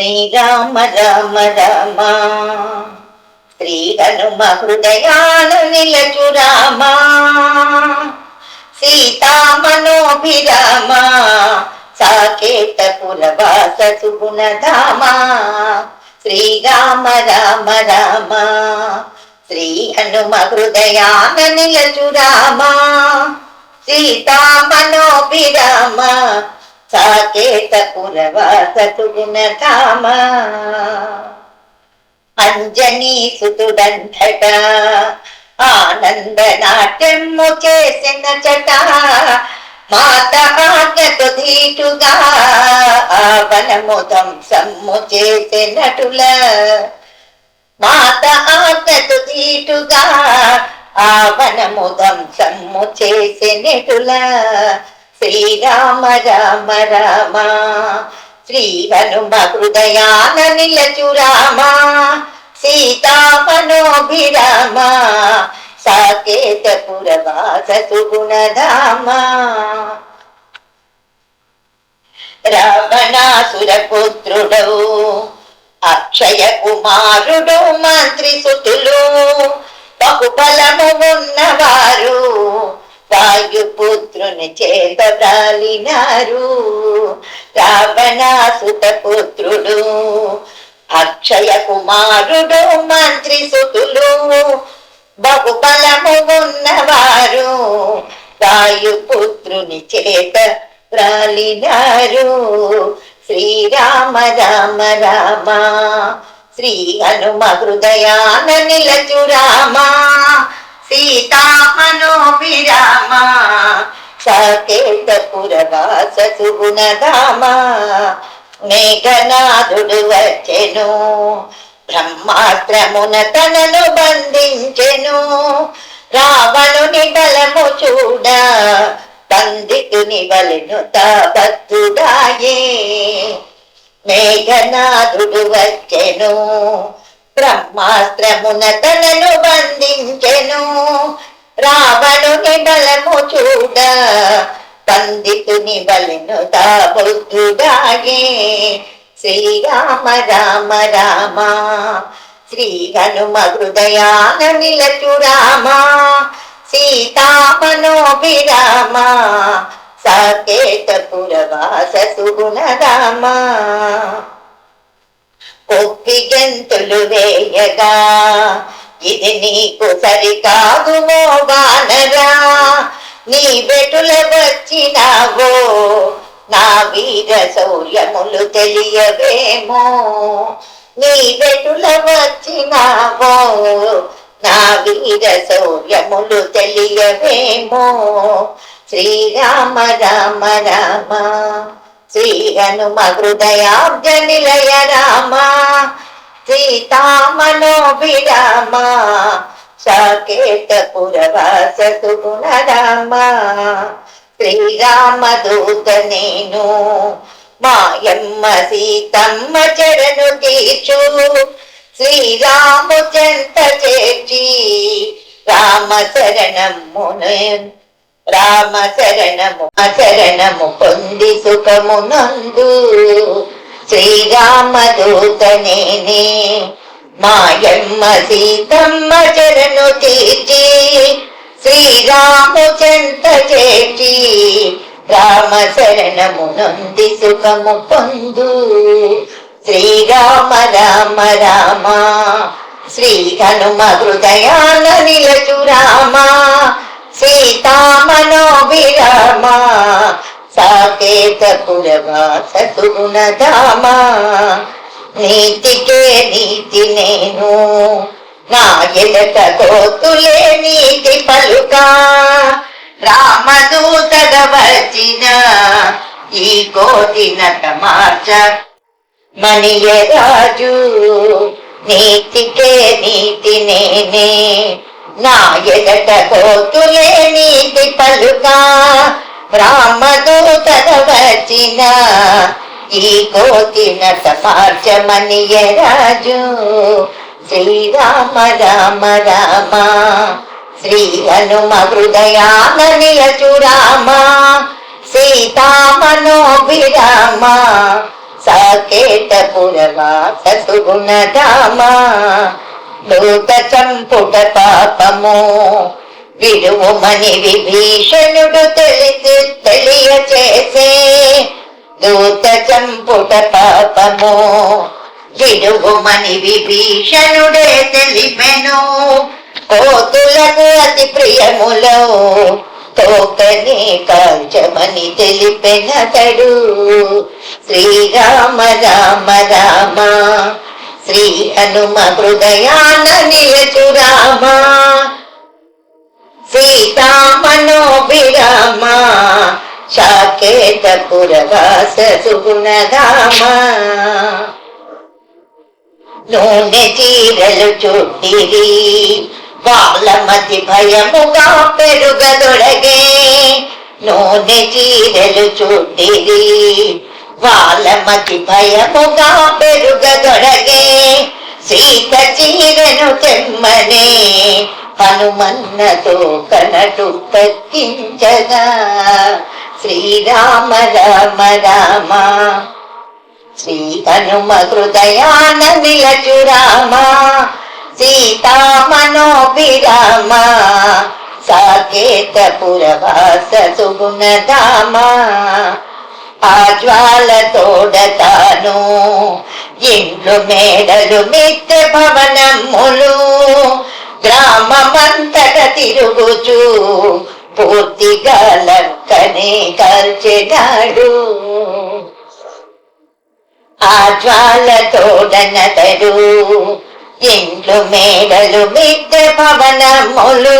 శ్రీరామ రామ రామ. శ్రీ హనుమ హృదయాన నిలచు రామ. సీతామనోభిరామ. సాకేత పురవాస సుగుణధామ. శ్రీరామ రామ రామ. శ్రీ హనుమ హృదయాన నిలచు రామ. సీతామనోభిరామ. సాకేత పురవాస అంజనీ సుతుడంతట ఆనంద నాట్యము చేసిన చట మాత ఆజ్ఞకు ధీటుగా ఆవనముదం సమ్ము చేసినటుల మాత ఆజ్ఞకు ధీటుగా ఆవనముదం సమ్ము చేసినటుల శ్రీరామ రామ రామ శ్రీవనుమ హృదయాన నిలచు రామ సీతామనోభిరామ సాకేత పురవాస సుగుణధామ రావణాసుర అక్షయ కుమారుడు మంత్రి సుతులు బహుబలము ఉన్నవారు వాయుపుత్రుని చేత బ్రాలినారు రావణాసుత పుత్రుడు అక్షయ కుమారుడు మంత్రి సుతులు బహుబలము ఉన్నవారు. వాయుపుత్రుని చేత రాలినారు శ్రీరామ రామ రామ శ్రీ హనుమ హృదయాన నిలచు రామా. సీతామనోభిరామ సాకేత పురవాస సుగుణధామ మేఘనాథుడు వచ్చెను బ్రహ్మాత్రమున తనను బంధించెను రావణుని బలము చూడ బంధితుని వలెను తాబద్ధుడాయే మేఘనాథుడు వచ్చెను బ్రహ్మాస్త్రమున తనను బంధించెను. రావణుని బలము చూడ పండితుని బలెను తాబుద్ధుడాగే శ్రీరామ రామ రామ శ్రీ హనుమ హృదయాన నిలచు రామ సీతామనోభిరామ సాకేత పురవాస సుగుణ రామ. గంతులు వేయగా. ఇది నీకు సరికాదు మోగానరా నీ బెటుల వచ్చినావో. నా వీర శౌర్యములు తెలియవేమో. నీ బెటుల వచ్చినావో. నా వీర శౌర్యములు తెలియవేమో. శ్రీరామ రామ రామ. శ్రీ హనుమ హృదయాబ్జ నిలయ రామ. సీతామనోభిరామ సాకేత పురవాస సుగుణ రామ. శ్రీరామ దూత నేను మాయమ్మ సీతమ్మ చరణు తీర్చు. శ్రీరాము చెంత చేర్చి రామ శరణము రామ శరణము శరణము పొంది సుఖమునందు. శ్రీరామదూతనేనే మాయమ్మ సీతమ్మ చరణు తీర్చి శ్రీరాము చెంత చేర్చి రామ శరణము నొంది సుఖము పొందు. శ్రీరామ రామ రామ శ్రీ హనుమ హృదయాన నిలచు రామ సీతామనోభిరామ సాకేత పురవాస సుగుణధామ నీతికే నీతి నేను నా ఎదట కోతులే నీతి పలుకా. రామదూతగ వచ్చిన ఈ కోటినట మార్చ మణియరాజు నీతికే నీతి నేనే నా ఎదట కోతులే నీతి పలుకా. రామదూతగ వచ్చిన ఈ కోతి నట కోతినట మార్చమణియరాజు శ్రీరామ రామ రామ. శ్రీ హనుమ హృదయాన నిలచు రామ సీతామనోభిరామ. సాకేతపురవాస సుగుణధామ దూత చంపుట పాపము. విడువుమని విభీషణుడు తెలిసి తెలియచేసే దూత చంపుట పాపము. విడువుమని విభీషణుడే తెలిపెను. కోతులకు అతి ప్రియములో తోకని కాల్చమని తెలిపెనతడు. శ్రీరామ రామ రామ శ్రీ హనుమ హృదయాన నిలచురామ శ్రీరామ శాకేతపురవాస సుగుణధామ. నూనె చీరలు చుట్టిరి వాళ్ళ మతి భయముగా పెరుగదొడగే నూనె చీరలు చుట్టిరి వాళ్ళ మతి భయముగా పెరుగదొడగే సీత చీరను తెమ్మనే హనుమన్నతో కనటు తక్కించగా శ్రీరామ రామ రామ. శ్రీ హనుమ హృదయాన నిలచు రామ. సీతామనోభిరామ సాకేతపురవాస సుగుణధామ ఆ జ్వాల తోడతాను ఇండ్లు మేడలు మిత్ర భవనములు. గ్రామమంతట తిరుగుచు పూర్తిగా లక్కనే కాల్చెనాడు ఆ జ్వాలతోడనతడు ఇండ్లు మేడలు మిద్ద భవనములు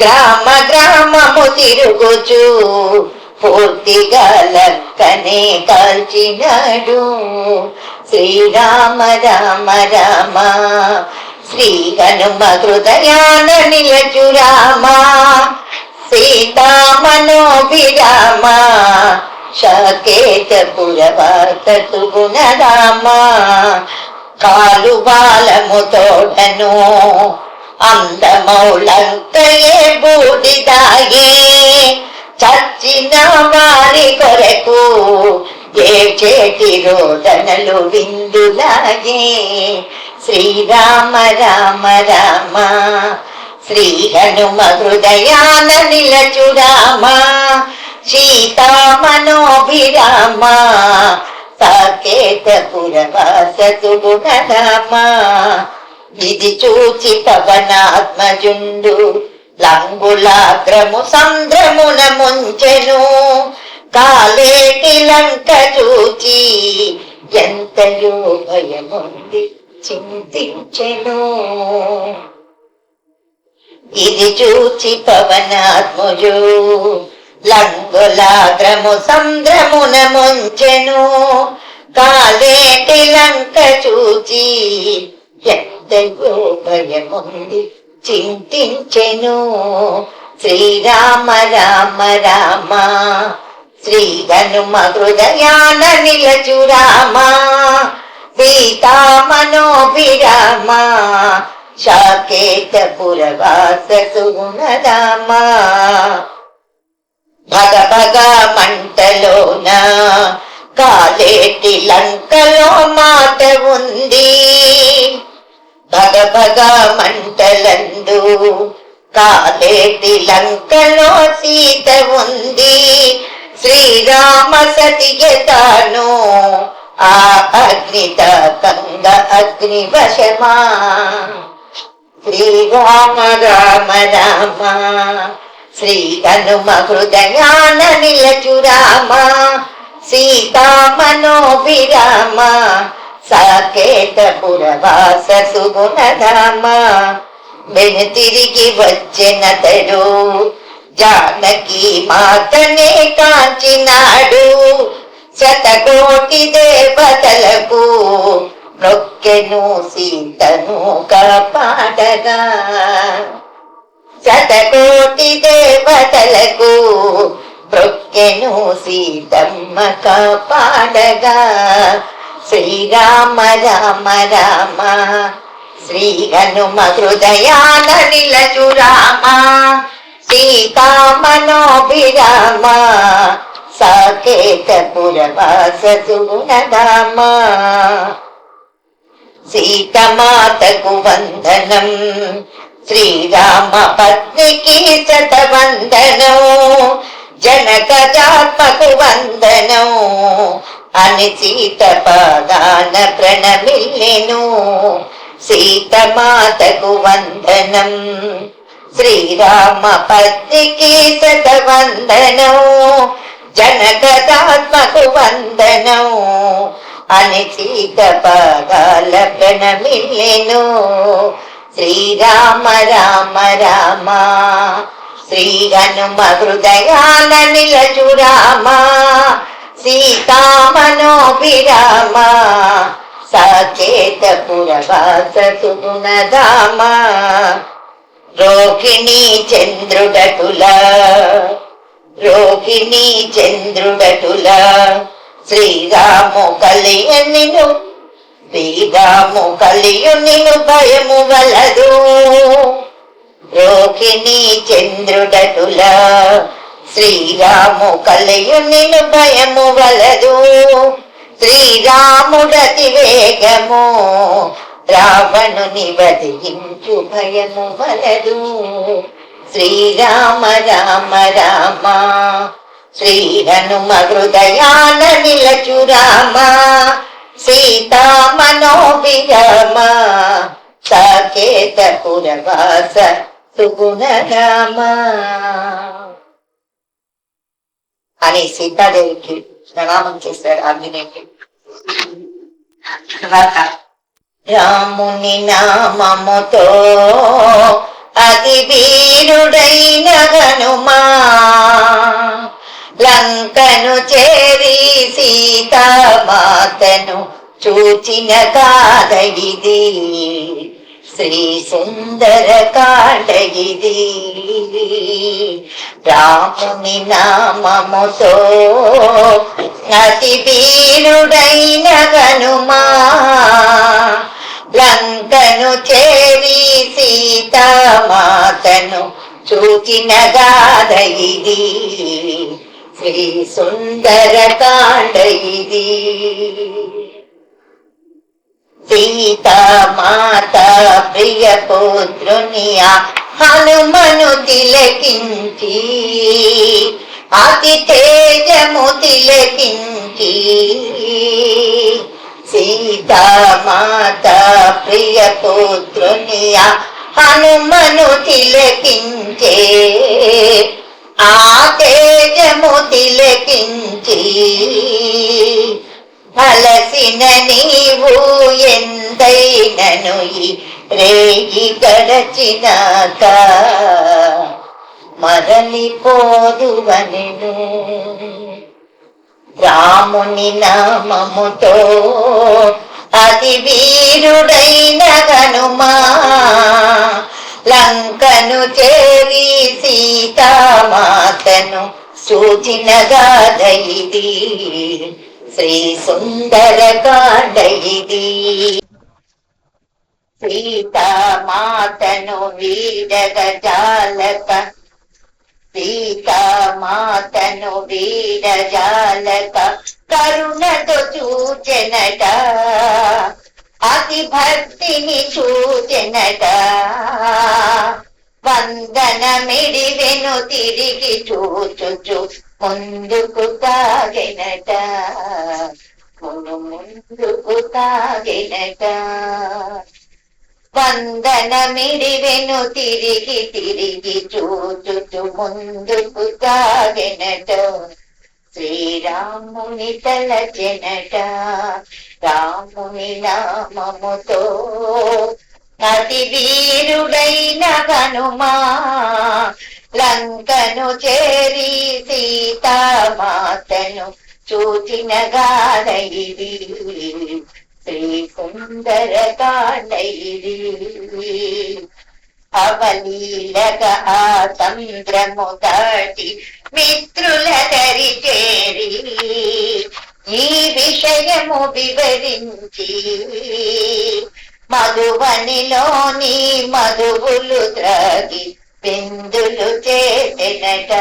గ్రామ గ్రామము తిరుగుచు పూర్తిగా లక్కనే కాల్చినాడు శ్రీరామ రామ రామ శ్రీ హనుమ హృదయాన నిలచు రామ సీతామనోభిరామ శాకేతపురవాస సుగుణరామ కాలు బాలముతోడను అందమౌలంకయే బూడిదాగే చచ్చిన వారి కొరకు ఏ చేతి రోదనలు విందులాగే. శ్రీరామ రామ రామ శ్రీ హనుమ హృదయాన నిలచు రామ సీతామనోభిరామ సాకేతపురవాసతుడు రామ. ఇది చూచి పవనాత్మజుండు లంగులాగ్రము సంద్రమున ముంచెను. కాలేటి లంక చూచి ఎంతయో భయముంది. చింతించెను. ఇది చూచి పవనాత్ముజు లంగులాగ్రము సంద్రమున ముంచెను. కాలేటి లంక చూచి ఎంతయో భయముంది చింతించెను. శ్రీరామ రామ రామ శ్రీ హనుమ హృదయాన నిలచు రామా. సీతామనోభిరామ శాకేతపురవాస సుగుణరామ భగ భగ మంటలోన కాలేటి లంకలో మాట ఉంది భగ భగ మంటలందు కాలేటి లంకలో సీత ఉంది శ్రీరామ సతియతాను ఆ అగ్నిత కంగ అగ్ని వశమా. శ్రీరామ రామ రామ శ్రీ హనుమ హృదయాన నిలచు రామ సీతామనోభిరామ సాకేతపురవాస సుగుణరామ వెను తిరిగి వచ్చినతడు జానకి మాతనే కాంచినాడు. శతకోటి దేవతలకు నొక్కెను సీతను కాపాడగా. శతకోటి దేవతలకు ప్రొక్కెను సీతమ్మ కాపాడగా. శ్రీరామ రామ రామ శ్రీ హనుమ హృదయాన నిలచు రామ సీతామనోభిరామ సాకేతపురవాస సీతమాతకు వందనం శ్రీరామ పత్నికి శతవందనం జనకజాత్మకు వందనం అని సీత పాదాన ప్రణమిల్లెను. సీతమాతకు వందనం శ్రీరామ పత్నికి సత శతవందనం జనకదాత్మకు వందనం అని సీత పాదాల ప్రణమిల్లెను శ్రీరామ రామ రామ. శ్రీ హనుమ హృదయాన నిలచు రామ. సీతామనోభిరామ సాకేత పురవాస సుగుణధామ రోహిణి చంద్రుడటుల రోహిణి చంద్రుడటుల శ్రీరాము కలియనిను శ్రీరాము కలియునిను భయము వలదు. రోహిణి చంద్రుడటుల శ్రీరాము కలియునిను భయము వలదు. శ్రీరాముడతి వేగము రావణుని వధించు భయము వలదు. శ్రీరామ రామ రామ శ్రీ హనుమ హృదయాన నిలచు రామ సీతా మనోభిరామ సాకేత పురవాస సుగుణ రామ అని సీతాదేవికి ప్రణామం చేశారు ఆంజనేయుడు తర్వాత రాముని నామముతో అతి వీరుడైన హనుమా లంకను చేరి సీతామాతను చూచిన కాద ఇది శ్రీ సుందర కాండ ఇది రాముని నామముతో అతి వీరుడైన హనుమా లంకను చేరి సీతామాతను చూచిన గాథ ఇది. శ్రీ సుందర కాండ ఇది. సీతామాత ప్రియ పుత్రునియా హనుమను తిలకించి అతి తేజము తిలకించి సీతామాత ప్రియ పుత్రునియా హనుమను తిలకించే. ఆ తేజము తిలకించి. ఫలసిన నీవు ఎంతైనను రేగి గడచినాక. మరలిపోదువనెను. రాముని నామముతో అతి వీరుడైన హనుమా. లంకను చేరి సీతామాతను సూచిన గాథ శ్రీ సుందర కాండ సీతామాతను వీడగ జాలక. సీతామాతను వీడజాలక కరుణతో చూచెనట అతి భక్తిని చూచెనట. వందనమిడివెను తిరిగి చూచుచు ముందుకు తాగినట. ముందుకు తాగినట. వందనమిడివెను తిరిగి తిరిగి చూచుచు ముందుకు తాగినట. శ్రీరాముని తలచెనట రాముని నామముతో. అతి వీరుడైన హనుమా లంకను చేరి సీతామాతను చూచిన గారైది శ్రీ సుందర కాండైది అవలీలగా ఆ సముద్రము దాటి మిత్రుల దరి చేరి ఈ విషయము వివరించి మధువనిలోని మధువులు త్రాగి బిందులు చేసినట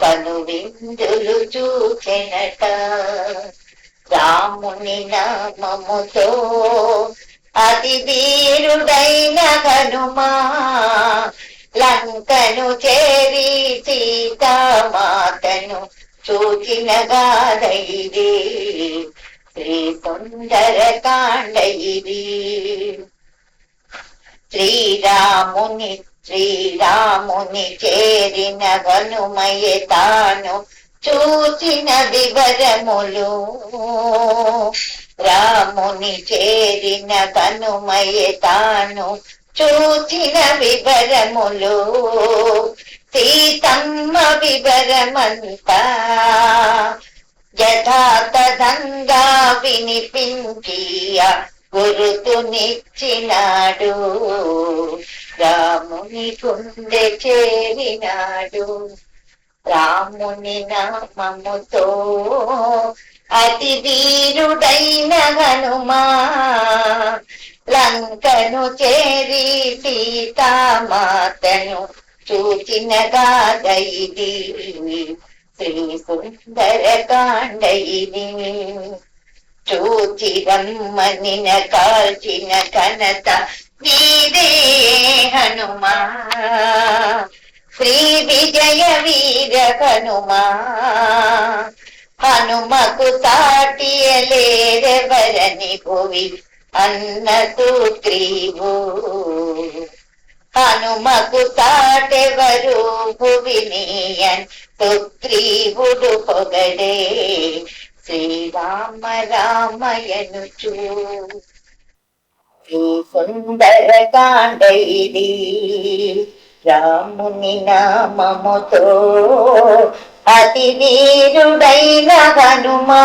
కను విందులు చూచెనట. రాముని నామముతో అతి వీరుడైన హనుమా లంకను చేరి సీతామాతను చూచిన గాదైది శ్రీ సుందర కాండ ఇది శ్రీరాముని శ్రీరాముని చేరిన హనుమయ తాను చూచిన వివరములు. రాముని చేరిన హనుమయ తాను చూచిన వివరములు సీతమ్మ వివరమంతా యథాతథంగా వినిపించియ గురుతునిచ్చినాడు. రాముని గుండె చేరినాడు. రాముని నామముతో అతి వీరుడైన హనుమా లంకను చేరి సీతామాతను చూచిన గాదైది శ్రీ సుందర కాండ ఇది కాల్చిన కనత నీదే హనుమా. శ్రీ విజయ వీర హనుమా హనుమకు సాటియలేరెవరని భువి అన్నదు సూత్రీవు హనుమకు తాటెవరు భువినీయన్ సుగ్రీవుడు పొగడే. శ్రీరామ రామయనుచు శ్రీ సుందర కాండైది రాముని నామముతో అతి వీరుడైన హనుమా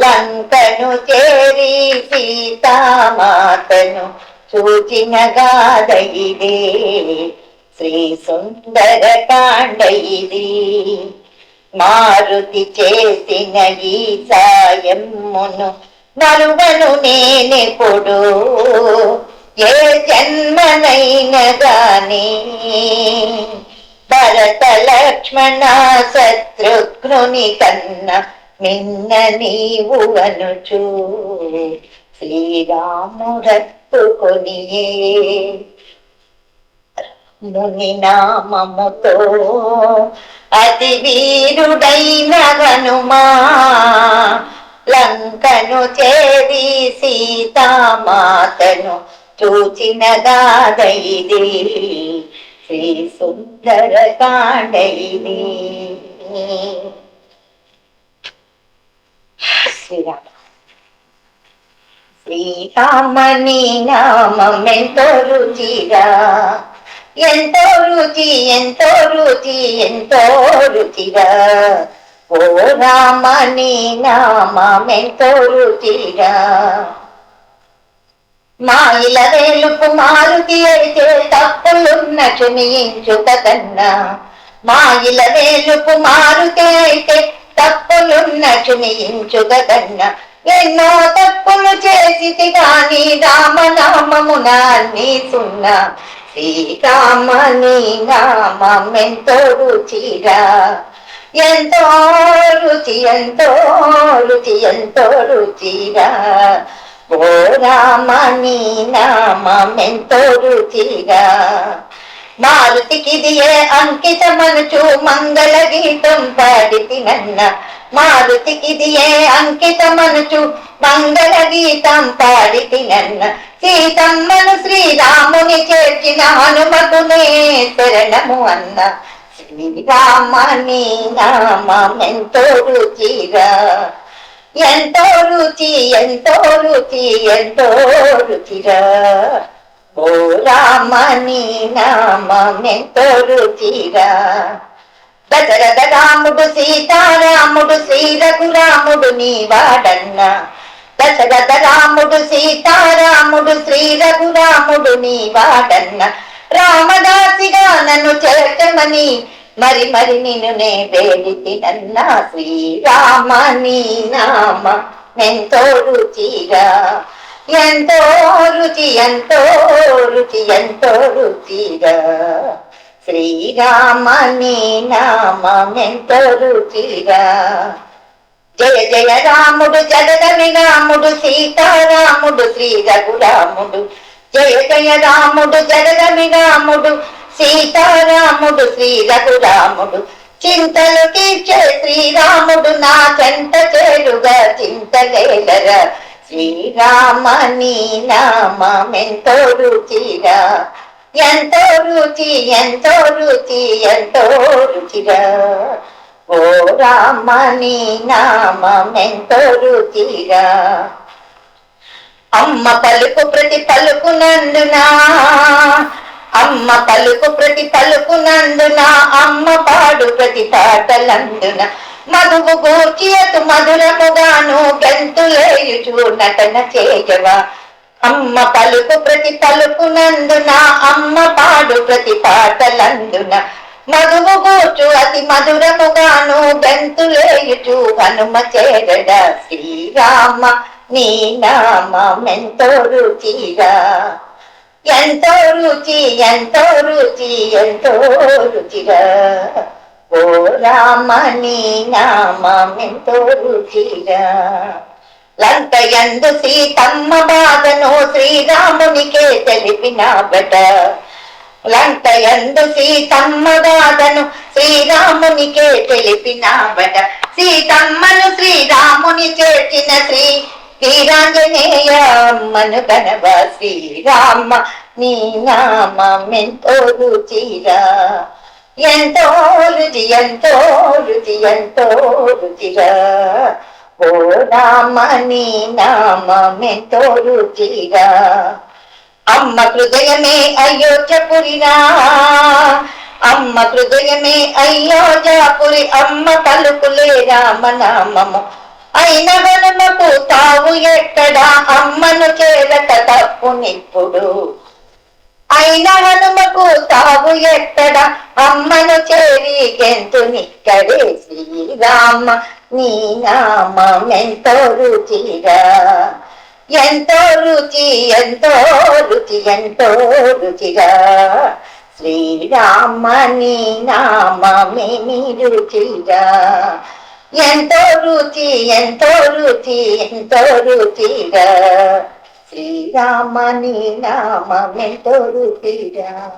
లంకను చేరి సీతామాతను చూచిన గాదయిదే శ్రీ సుందర కాండయిది మారుతి చేసిన ఈ సాయమును నేనే నేనెప్పుడు ఏ జన్మనైన గాని భరత లక్ష్మణ శత్రుఘ్నుని కన్నా నిన్న నీవు అనుచు. శ్రీరాముడత్తుకొనియే ముని నామముతో అతి వీరుడైన హనుమా. లంకను చేరి సీతామాతను చూచిన గాదైది శ్రీ సుందర కాండైది శ్రీరామ శ్రీరామని ఎంతో రుచిరా ఎంతో రుచి ఎంతో రుచి ఎంతో రుచిరా ఓ రామని ఎంతో రుచిరా మాయిల వేలుపు మారుతి అయితే తప్పులున్న చుమియించుట కన్నా. ఇల వేలుపు మారుతి తప్పులున్న ఎన్నో తప్పులు చేసి గాని రామనామమున నీ సున్నా శ్రీరామని నామెంతో రుచిరా. ఎంతో రుచి ఎంతో రుచి ఎంతో రుచిరా. ఓ రామని నామెంతో రుచిరా. మారుతికిదియే అంకితమనుచు మంగళ గీతం పాడితి నన్న మారుతికిదియే అంకితమనుచు మంగళ గీతం పాడితి నన్న సీతమ్మను శ్రీరాముని చేర్చిన హనుమకునే శరణము అన్న. శ్రీరామ శ్రీరామని నామెంతో రుచిరా. ఎంతో రుచి ఎంతో రుచి ఎంతో రుచిరా. ఓ రామ రామని నామెంతో రుచిరా. దశరథ రాముడు సీతారాముడు శ్రీ రఘురాముడు నీ వాడన్న దశరథ రాముడు సీతారాముడు శ్రీ రఘురాముడు వాడన్న రామదాసిగా నన్ను చేర్చమని మరి మరి నిన్ను నే వేడితి నన్న శ్రీరామని నామ. ఎంతో రుచిరా ఎంతో రుచి ఎంతో రుచి ఎంతో రుచిరా శ్రీరామ నీ నామెంతో రుచిరా జయ జయ రాముడు జగదని రాముడు సీతారాముడు శ్రీ రఘురాముడు. జయ జయ రాముడు జగదని రాముడు సీతారాముడు శ్రీ రఘురాముడు. చింతలు తీర్చే శ్రీరాముడు నా చెంత చేరుగా చింతలేలరా. శ్రీరామ నీ నామెంతో రుచిరా ఎంతో రుచి ఎంతో రుచి ఎంతో రుచిరా. ఓ రామ నీ నామెంతో రుచిరా. అమ్మ పలుకు ప్రతి పలుకు నందునా. అమ్మ పలుకు ప్రతి పలుకు నందున. అమ్మ పాడు ప్రతి పాటలందున. మధువు గూర్చి అతు మధురముగాను గంతులేయుచు నటన చేయవా. అమ్మ పలుకు ప్రతి పలుకు నందున అమ్మ పాడు ప్రతి పాటలందున. మధువు గూర్చు అతి మధురముగాను గంతులేయుచు హనుమ చేరడ శ్రీరామ. నీ నామెంతో రుచిరా. ఎంతో రుచి ఎంతో రుచి ఎంతో రుచిరా. ఓ రామ నీ నామెంతో రుచిరా. లంక ఎందు సీతమ్మ బాధను శ్రీరామునికే తెలిపినాబట లంక ఎందు సీతమ్మ బాధను శ్రీరామునికే తెలిపినాబట సీతమ్మను శ్రీరాముని చేర్చిన శ్రీ శ్రీరాంజనేయ అమ్మను కనవ శ్రీరామ నీ నామెంతో రుచిరా. ఎంతో రుచి ఎంతో రుచి ఎంతో రుచిరా. ఓ రామని నామెంతో రుచిరా అమ్మ హృదయమే అయోధ్యపురినా. అమ్మ హృదయమే అయోధ్యపురి అమ్మ పలుకులే రామనామము అయిన వనమకు తావు ఎక్కడా అమ్మను చేరక తప్పు నిప్పుడు. అయిన హనుమకు తావు ఎక్కడ అమ్మను చేరి గెంతునిక్కడే శ్రీరామ. నీ నామం ఎంతో రుచిగా ఎంతో రుచి ఎంతో రుచి ఎంతో రుచిగా. శ్రీరామ నీ నామేమి రుచిగా. ఎంతో రుచి ఎంతో రుచి ఎంతో రుచిగా. శ్రీరామ నీ నామం ఎంతో రుచిగా.